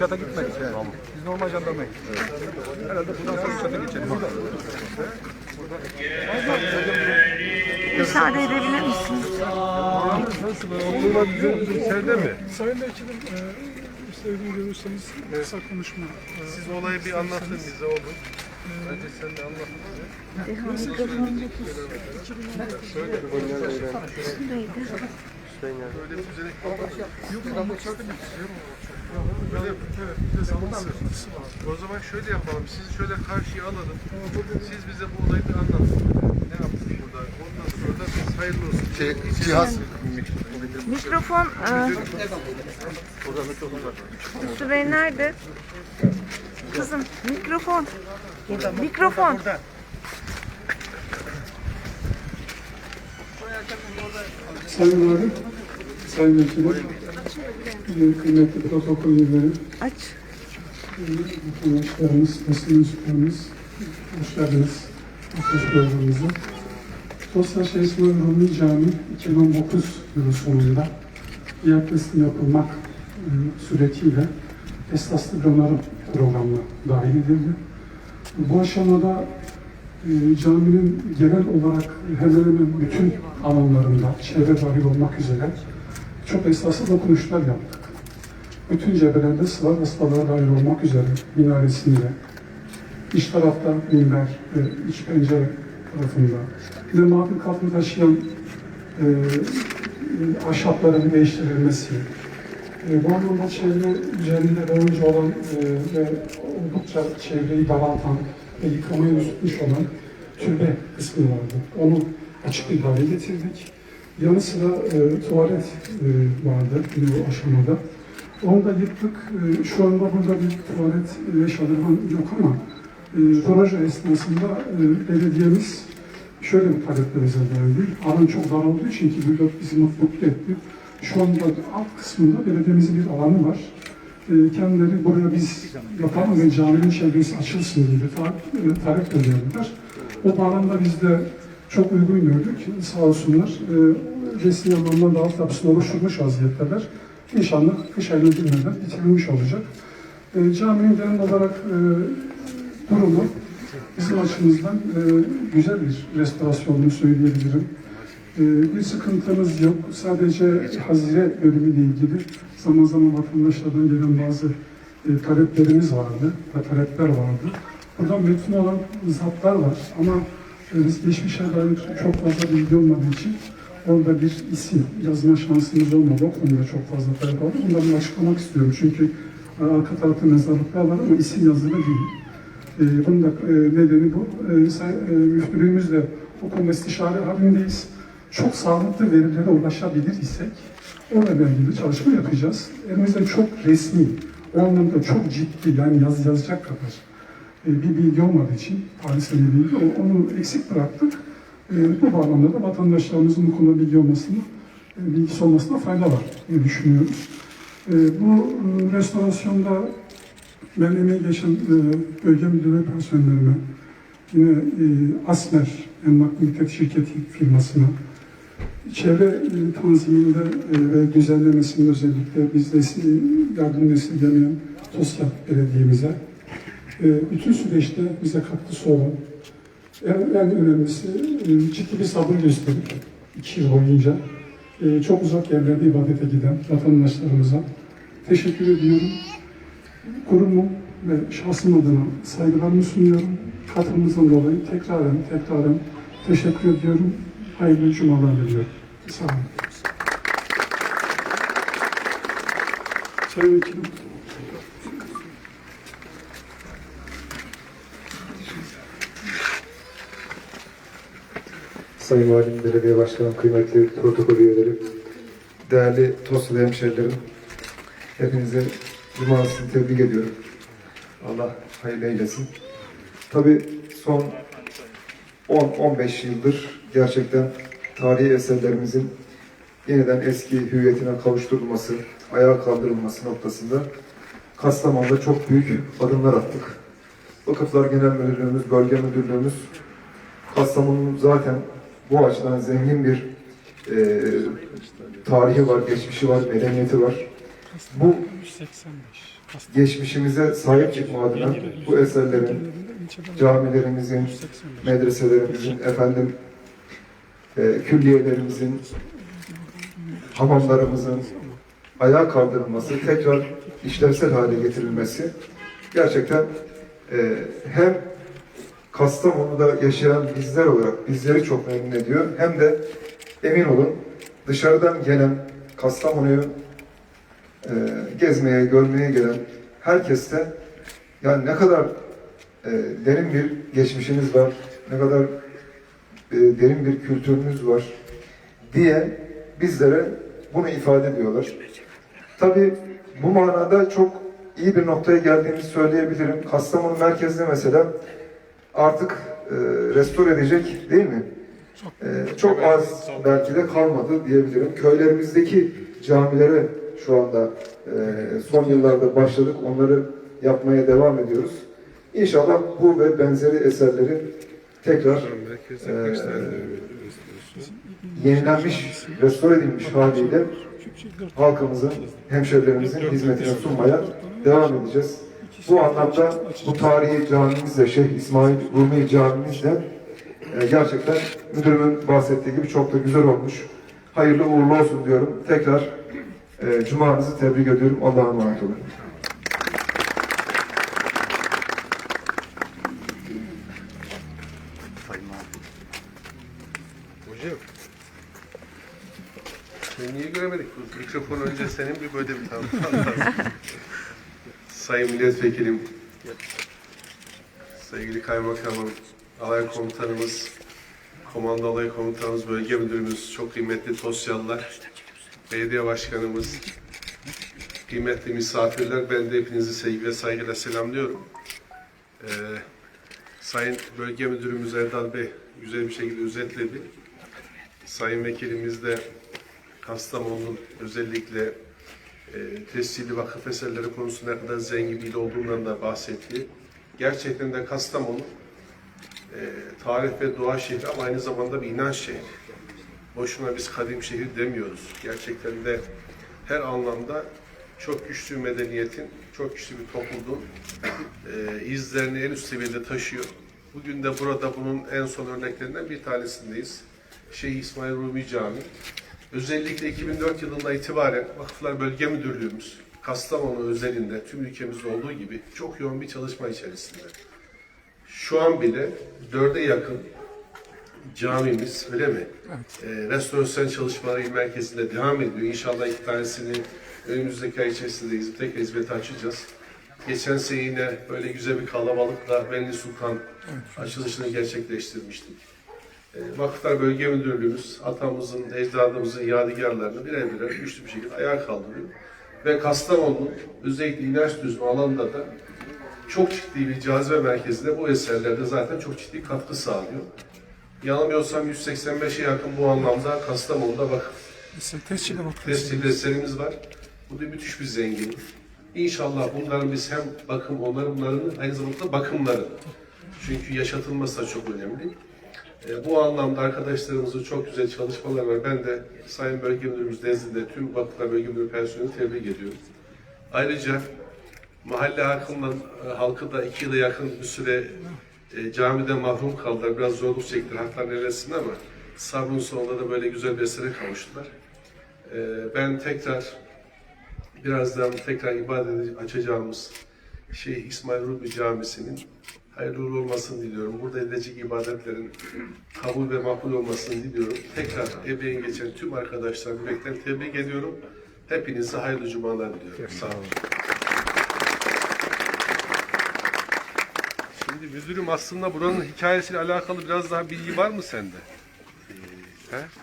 Tamam. Şey, inşaata gitmedik yani. Biz normal jandarmayız. Herhalde buradan sonra inşaata geçelim. Müsaade edebilir misiniz? Sevde mi? Sayın Vekilim, e, uygun görürseniz kısa konuşma. e, Siz olayı bir anlatın bize olur. Bence sen de anlat bize. Böyle düzenek Öyle mi? O zaman şöyle yapalım. Sizi şöyle karşıya alalım. Siz bize bu olayı bir anlatın. Ne yaptık burada? Ondan sonra da biz hayırlı olsun. Şey, cihaz. Mikrofon, e, Üstü Bey nerede? Kızım, mikrofon. Mikrofon. Sayın Valim, Sayın Vekilim, kıymetli protokol üyeleri, Aç. vatandaşlarımız, basın mensuplarımız, hoş geldiniz basın programımıza. Tosya Şehzade Rumi Camii 2019 yılı sonunda yaklaşık yapılmak e, suretiyle esaslı onarım programına dahil edildi. Bu aşamada e, caminin genel olarak hemen hemen bütün alanlarında çevre dahil olmak üzere çok esaslı dokunuşlar yaptık. Bütün cephelerde sıva ve sıvalara dahil olmak üzere minaresinde, iç tarafta minber ve iç pencere tarafında, bir de makul katını taşıyan e, ahşapların değiştirilmesi, e, bu anlamda çevre üzerinde önce olan e, ve oldukça çevreyi daraltan ve yıkılmaya yüz tutmuş olan türbe kısmı vardı. Onu açık bir hale getirdik. Yanı sıra e, tuvalet e, vardı bu aşamada. Onu da yıktık. E, şu anda burada bir tuvalet ve şadırvan yok ama e, proje esnasında e, belediyemiz şöyle bir taleple bize geldi. Alan çok dar olduğu için ki burada bizi mutlu etti. Şu anda alt kısmında belediyemizin bir alanı var. E, kendileri buraya biz yapalım ve caminin çevresi açılsın diye ta- e, talep. O bağlamda biz de çok uygun gördük. Sağ olsunlar. E, resmi anlamda da altyapısını oluşturmuş vaziyetteler. İnşallah kış ayına girmeden bitirilmiş olacak. E, caminin genel olarak e, durumu bizim açımızdan e, güzel bir restorasyonunu söyleyebilirim. Bir sıkıntımız yok. Sadece hazire bölümüyle ilgili zaman zaman vatandaşlardan gelen bazı e, taleplerimiz vardı ve talepler vardı. Buradan metni olan zatlar var ama e, biz geçmişe dair çok fazla bilgi olmadığı için orada bir isim yazma şansımız olmadı. O konuda çok fazla talep aldım. Bunları açıklamak istiyorum çünkü e, arka tarafta mezarlıklar var ama isim yazılı değil. E, bunun da e, nedeni bu. E, say, e, müftülüğümüzle o konuda istişare halindeyiz. Çok sağlıklı verilere ulaşabilir isek o nedenle çalışma yapacağız. Elimizde çok resmi, o anlamda çok ciddi, yani yaz yazacak kadar bir bilgi olmadığı için, Paris'e bilgi, o- onu eksik bıraktık. E, bu bağlamda da vatandaşlarımızın bu konuda bilgi olmasını, e, bilgisi olmasına fayda var diye düşünüyoruz. E, bu e, restorasyonda ben emeği geçen e, bölge müdürü ve personellerime, yine e, Asmer Emlak Mülkiyet Şirketi firmasına, çevre e, tanziminde e, ve düzenlemesinde özellikle biz de yardım esirgemeyen Tosya Belediye'mize, e, bütün süreçte bize katkısı olan, en, en önemlisi e, ciddi bir sabır gösterip iki yıl boyunca e, çok uzak yerlerde ibadete giden vatandaşlarımıza teşekkür ediyorum kurumum ve şahsım adına saygılarımı sunuyorum. Katılımınızdan dolayı tekraren tekraren teşekkür ediyorum. Hayırlı cumalar diliyorum. Sağ olun. Sayın Vekilim. Sayın Valim, Belediye Başkanım, kıymetli protokol üyeleri, değerli Tosyalı hemşehrilerim, hepinize cumasını tebrik ediyorum. Allah hayırlı eylesin. Tabii son 10-15 yıldır gerçekten tarihi eserlerimizin yeniden eski hüviyetine kavuşturulması, ayağa kaldırılması noktasında Kastamonu'da çok büyük adımlar attık. Vakıflar Genel Müdürlüğümüz, Bölge Müdürlüğümüz Kastamonu'nun zaten bu açıdan zengin bir e, tarihi var, geçmişi var, medeniyeti var. bu geçmişimize sahip çıkma adına bu eserlerin camilerimizin, medreselerimizin, efendim e, külliyelerimizin, hamamlarımızın ayağa kaldırılması, tekrar işlevsel hale getirilmesi gerçekten e, hem Kastamonu'da yaşayan bizler olarak bizleri çok memnun ediyor. Hem de emin olun dışarıdan gelen Kastamonu'yu e, gezmeye, görmeye gelen herkes de yani ne kadar e, derin bir geçmişiniz var, ne kadar e, derin bir kültürünüz var diye bizlere bunu ifade ediyorlar. Tabii bu manada çok iyi bir noktaya geldiğimizi söyleyebilirim. Kastamonu merkezde mesela artık e, restore edecek değil mi? E, çok az belki de kalmadı diyebilirim. Köylerimizdeki camilere şu anda e, son yıllarda başladık. Onları yapmaya devam ediyoruz. İnşallah bu ve benzeri eserleri tekrar tane yenilenmiş, restore edilmiş haliyle halkımızın, hemşerilerimizin hizmetine sunmaya devam edeceğiz. Bu anlamda bu tarihi camimizle, Şeyh İsmail Rumi camimizle e, gerçekten müdürümün bahsettiği gibi çok da güzel olmuş. Hayırlı uğurlu olsun diyorum. Tekrar e, cumanızı tebrik ediyorum. Allah'a emanet olun. Hocam. Seni niye göremedik? Mikrofon önce senin bir böyle bir lazım. Sayın Milletvekilim, sevgili Kaymakamım, Alay Komutanımız, Komando Alay Komutanımız, Bölge Müdürümüz, çok kıymetli Tosyalılar, Belediye Başkanımız, kıymetli misafirler, ben de hepinizi sevgi ve saygıyla selamlıyorum. Ee, Sayın Bölge Müdürümüz Erdal Bey güzel bir şekilde özetledi. Sayın Vekilimiz de Kastamonu'nun özellikle tescilli vakıf eserleri konusunda ne kadar zengin il olduğundan da bahsetti. Gerçekten de Kastamonu e, tarih ve doğa şehri ama aynı zamanda bir inanç şehri. Boşuna biz kadim şehir demiyoruz. Gerçekten de her anlamda çok güçlü bir medeniyetin, çok güçlü bir topluluğun e, izlerini en üst seviyede taşıyor. Bugün de burada bunun en son örneklerinden bir tanesindeyiz. Şeyh İsmail Rumi Camii. Özellikle 2004 yılında itibaren Vakıflar Bölge Müdürlüğümüz Kastamonu özelinde tüm ülkemizde olduğu gibi çok yoğun bir çalışma içerisinde. Şu an bile dörde yakın camimiz öyle mi? Ee, restorasyon çalışmaları merkezinde devam ediyor. İnşallah iki tanesini önümüzdeki ay içerisinde hizmet, tekrar hizmete açacağız. Geçen sene yine böyle güzel bir kalabalıkla Benli Sultan açılışını gerçekleştirmiştik. E, Vakıflar Bölge Müdürlüğümüz atamızın, ecdadımızın yadigarlarını birer birer güçlü bir şekilde ayağa kaldırıyor. Ve Kastamonu'nun özellikle inanç turizmi alanında da çok ciddi bir cazibe merkezinde bu eserlerde zaten çok ciddi katkı sağlıyor. Yanılmıyorsam 185'e yakın bu anlamda Kastamonu'da vakıf. tescilli eserimiz var. Bu da müthiş bir zenginlik. İnşallah bunların biz hem bakım onarımlarını aynı zamanda bakımları. Çünkü yaşatılması da çok önemli. E, bu anlamda arkadaşlarımızın çok güzel çalışmalar var. Ben de Sayın Bölge Müdürümüz nezdinde tüm vakıflar bölge müdürü personelini tebrik ediyorum. Ayrıca mahalle halkından, e, halkı da iki yıla yakın bir süre e, camiden mahrum kaldılar. Biraz zorluk çektiler haklarını helal ama sabrın sonunda da böyle güzel bir esere kavuştular. E, ben tekrar birazdan tekrar ibadet açacağımız Şeyh İsmail Rubi Camisi'nin hayırlı olmasını diliyorum. Burada edilecek ibadetlerin kabul ve makbul olmasını diliyorum. Tekrar ebeğin geçen tüm arkadaşlarımı yürekten tebrik ediyorum. Hepinize hayırlı cumalar diliyorum. Sağ olun. Şimdi müdürüm aslında buranın hikayesiyle alakalı biraz daha bilgi var mı sende?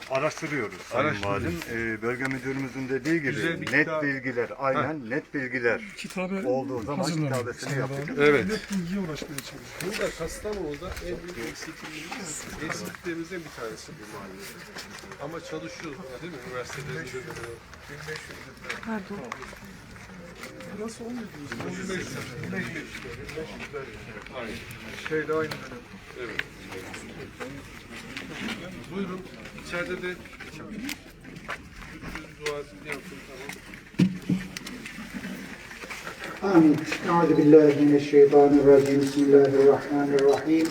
Araştırıyoruz Sayın Araştırıyoruz. Valim. Ee, bölge müdürümüzün dediği gibi Güzel bir net kitap. bilgiler, aynen net bilgiler Kitabı olduğu zaman hazırlamak. kitabesini yapacağız. Evet. Bilgiye ulaşmaya çalışıyoruz. Burada Kastamonu'da en büyük eksikliğimiz, eksikliklerimizden bir tanesi bu mahallede. Ama çalışıyoruz buna değil mi? Üniversitelerimizde de. Pardon. Burası olmuyor. Şeyle aynı. Evet. Buyurun. İçeride de Türkçe dua yapın tamam. آمين أعوذ بالله من الشيطان الرجيم بسم الله الرحمن الرحيم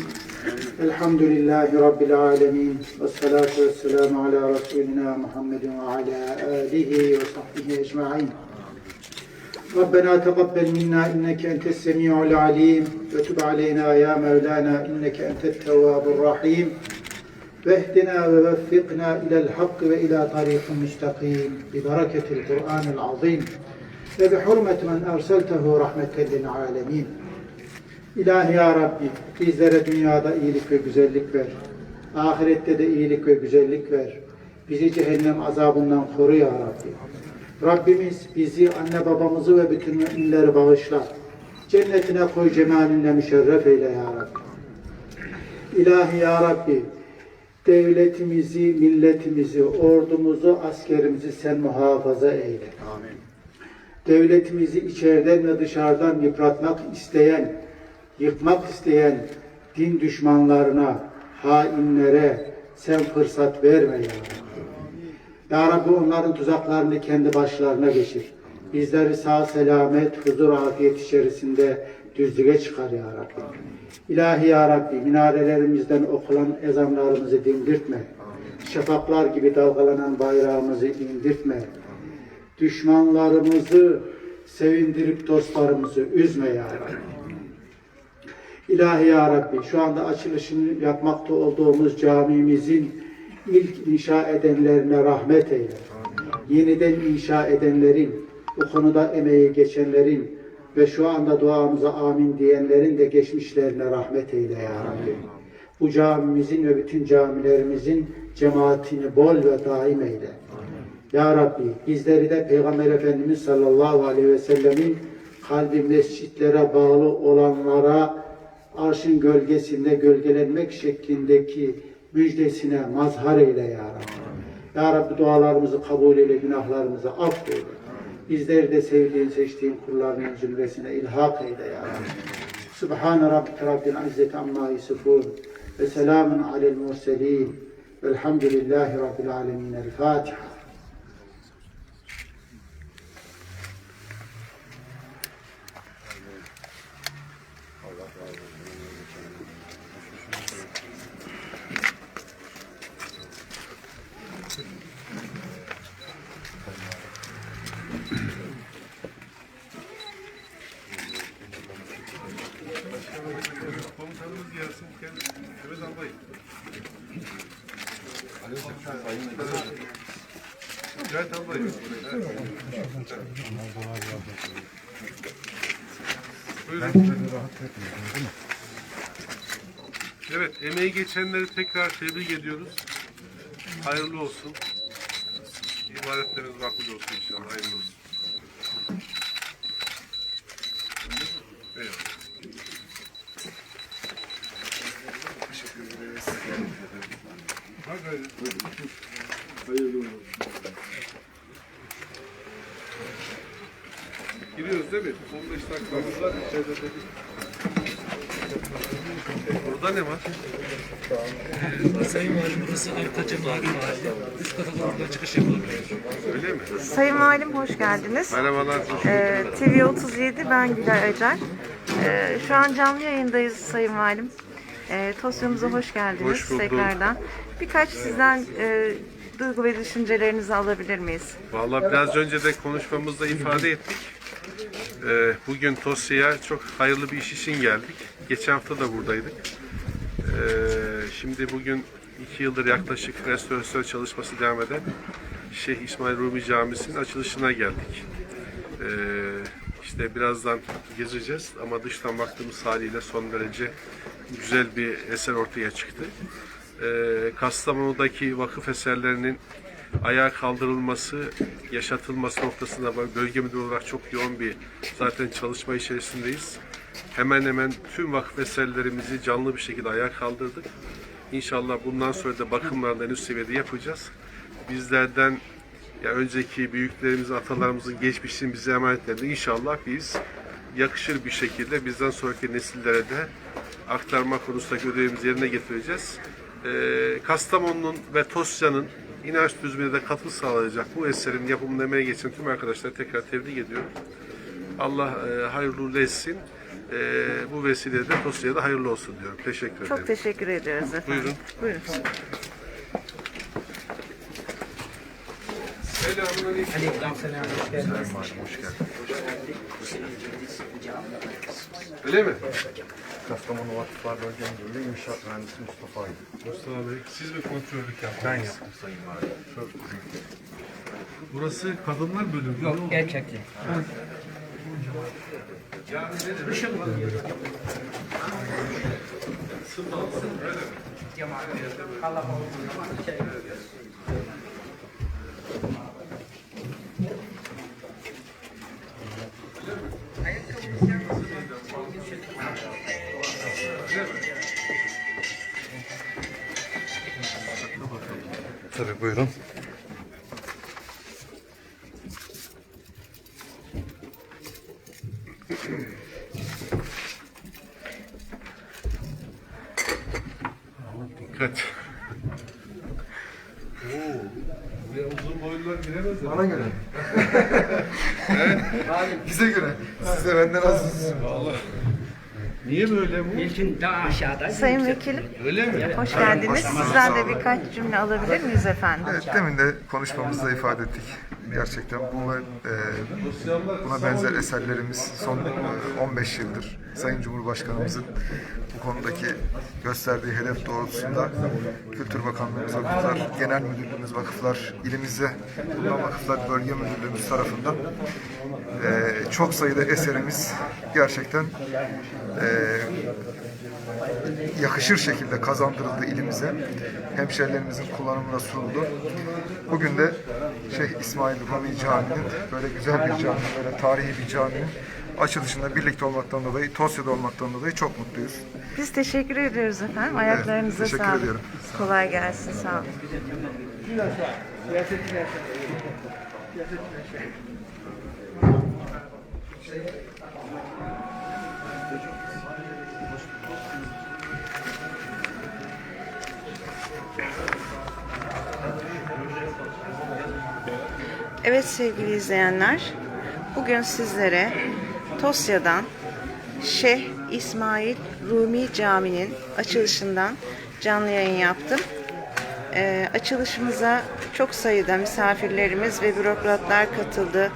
الحمد لله رب العالمين والصلاة والسلام على رسولنا محمد وعلى آله وصحبه أجمعين ربنا تقبل منا إنك أنت السميع العليم وتب علينا يا مولانا إنك أنت التواب الرحيم واهدنا ووفقنا إلى الحق وإلى طريق مستقيم ببركة القرآن العظيم وبحرمة من أرسلته رحمة للعالمين İlahi Ya Rabbi bizlere dünyada iyilik ve güzellik ver. Ahirette de iyilik ve güzellik ver. Bizi cehennem azabından koru Ya Rabbi. Rabbimiz bizi, anne babamızı ve bütün müminleri bağışla. Cennetine koy cemalinle müşerref eyle Ya Rabbi. İlahi Ya Rabbi devletimizi, milletimizi, ordumuzu, askerimizi sen muhafaza eyle. Amin. Devletimizi içeriden ve dışarıdan yıpratmak isteyen, yıkmak isteyen din düşmanlarına, hainlere sen fırsat verme ya Rabbi. Ya Rabbi onların tuzaklarını kendi başlarına geçir. Bizleri sağ selamet, huzur, afiyet içerisinde düzlüğe çıkar ya Rabbi. İlahi ya Rabbi minarelerimizden okulan ezanlarımızı dindirtme. Şafaklar gibi dalgalanan bayrağımızı indirtme. Düşmanlarımızı sevindirip dostlarımızı üzme ya Rabbi. İlahi Ya Rabbi şu anda açılışını yapmakta olduğumuz camimizin ilk inşa edenlerine rahmet eyle. Yeniden inşa edenlerin, bu konuda emeği geçenlerin ve şu anda duamıza amin diyenlerin de geçmişlerine rahmet eyle Ya Rabbi. Bu camimizin ve bütün camilerimizin cemaatini bol ve daim eyle. Ya Rabbi bizleri de Peygamber Efendimiz sallallahu aleyhi ve sellemin kalbi mescitlere bağlı olanlara arşın gölgesinde gölgelenmek şeklindeki müjdesine mazhar eyle ya Rabbi. Ya Rabbi dualarımızı kabul eyle, günahlarımızı affeyle. Bizleri de sevdiğin, seçtiğin kullarının zümresine ilhak eyle ya Rabbi. Subhane Rabbike Rabbil İzzeti Amma Yusufun ve selamun alel murselin velhamdülillahi Rabbil Alemin. El Fatiha. Evet. Evet, emeği geçenleri tekrar tebrik ediyoruz. Hayırlı olsun. İbadetleriniz makbul olsun inşallah. Hayırlı olsun. Eyvallah. Bak hayır. Giriyoruz değil mi? 15 dakikamız var. İçeride de Burada ne var? Sayın Valim burası Arkaca Mavi Mahalle. Üst kata doğru da çıkış yapılabilir. Öyle mi? Sayın Valim hoş geldiniz. Merhabalar. Ee, TV 37 ben Gülay Acar. Ee, şu an canlı yayındayız Sayın Valim. Ee, Tosya'mıza hoş geldiniz Hoş bulduk. tekrardan. Birkaç sizden e, duygu ve düşüncelerinizi alabilir miyiz? Vallahi biraz önce de konuşmamızda ifade ettik. Ee, bugün Tosya'ya çok hayırlı bir iş için geldik. Geçen hafta da buradaydık. Ee, şimdi bugün iki yıldır yaklaşık restorasyon çalışması devam eden Şeyh İsmail Rumi Camisi'nin açılışına geldik. Ee, işte birazdan gezeceğiz ama dıştan baktığımız haliyle son derece güzel bir eser ortaya çıktı. Kastamonu'daki vakıf eserlerinin ayağa kaldırılması, yaşatılması noktasında bölge müdürü olarak çok yoğun bir zaten çalışma içerisindeyiz. Hemen hemen tüm vakıf eserlerimizi canlı bir şekilde ayağa kaldırdık. İnşallah bundan sonra da bakımlarını en üst seviyede yapacağız. Bizlerden ya önceki büyüklerimiz, atalarımızın geçmişini bize emanetledi. İnşallah biz yakışır bir şekilde bizden sonraki nesillere de aktarma konusundaki ödevimizi yerine getireceğiz. Ee, Kastamonu'nun ve Tosya'nın inanç düzümüne de katkı sağlayacak bu eserin yapımında emeği geçen tüm arkadaşları tekrar tebrik ediyorum. Allah e, hayırlı uğurlu etsin. E, bu vesilede Tosya'ya da hayırlı olsun diyorum. Teşekkür ederim. Çok teşekkür ediyoruz efendim. Buyurun. Buyurun. Öyle mi? Kastamonu Vakıflar Bölge Müdürlüğü İnşaat Mühendisi Mustafa Aydın. Mustafa Bey, siz mi kontrollük yaptınız? Ben yaptım Sayın Valim. Burası kadınlar bölümü. Yok, Gerçekten. Tabii buyurun. Böyle bu? İlkin daha aşağıda. Sayın Vekilim, Öyle mi? hoş geldiniz. Sizden de birkaç cümle alabilir miyiz efendim? Evet, demin de konuşmamızda ifade ettik. Gerçekten bu ve, e, buna benzer eserlerimiz son e, 15 yıldır Sayın Cumhurbaşkanımızın bu konudaki gösterdiği hedef doğrultusunda Kültür Bakanlığımız, Vakıflar, Genel Müdürlüğümüz, Vakıflar, ilimizde bulunan Vakıflar Bölge Müdürlüğümüz tarafından e, çok sayıda eserimiz gerçekten e, yakışır şekilde kazandırıldı ilimize. Hemşehrilerimizin kullanımına sunuldu. Bugün de Şeyh İsmail Rumi Camii'nin böyle güzel bir cami, böyle tarihi bir caminin açılışında birlikte olmaktan dolayı, Tosya'da olmaktan dolayı çok mutluyuz. Biz teşekkür ediyoruz efendim. Ayaklarınıza teşekkür sağlık. ediyorum. Kolay gelsin. Sağ olun. Evet sevgili izleyenler, bugün sizlere Tosya'dan Şeyh İsmail Rumi Camii'nin açılışından canlı yayın yaptım. Ee, açılışımıza çok sayıda misafirlerimiz ve bürokratlar katıldı.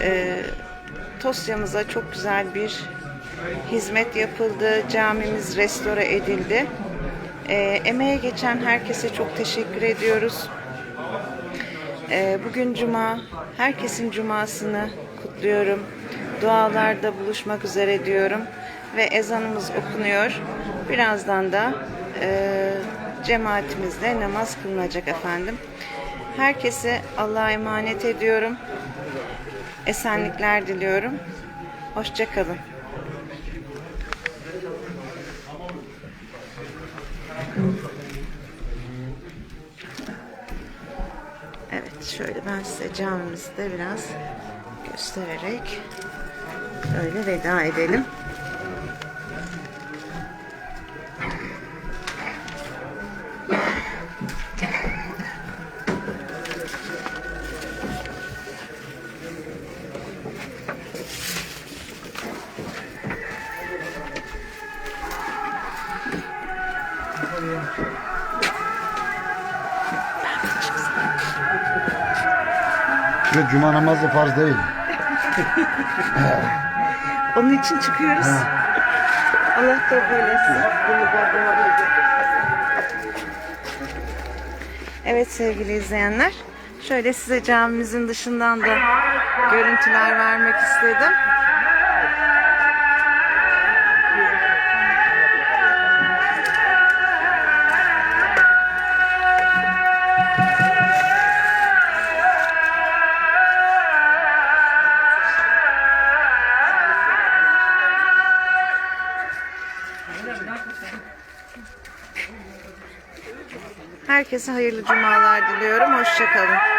Ee, Tosya'mıza çok güzel bir hizmet yapıldı. Camimiz restore edildi. Ee, emeğe geçen herkese çok teşekkür ediyoruz. Ee, bugün cuma. Herkesin cumasını kutluyorum. Dualarda buluşmak üzere diyorum. Ve ezanımız okunuyor. Birazdan da e, cemaatimizle namaz kılınacak efendim. Herkese Allah'a emanet ediyorum. Esenlikler diliyorum. Hoşçakalın. Evet şöyle ben size camimizi de biraz göstererek öyle veda edelim. Cuma namazı farz değil. Onun için çıkıyoruz. Allah kabul etsin. Evet sevgili izleyenler. Şöyle size camimizin dışından da görüntüler vermek istedim. Herkese hayırlı cumalar diliyorum. Hoşçakalın.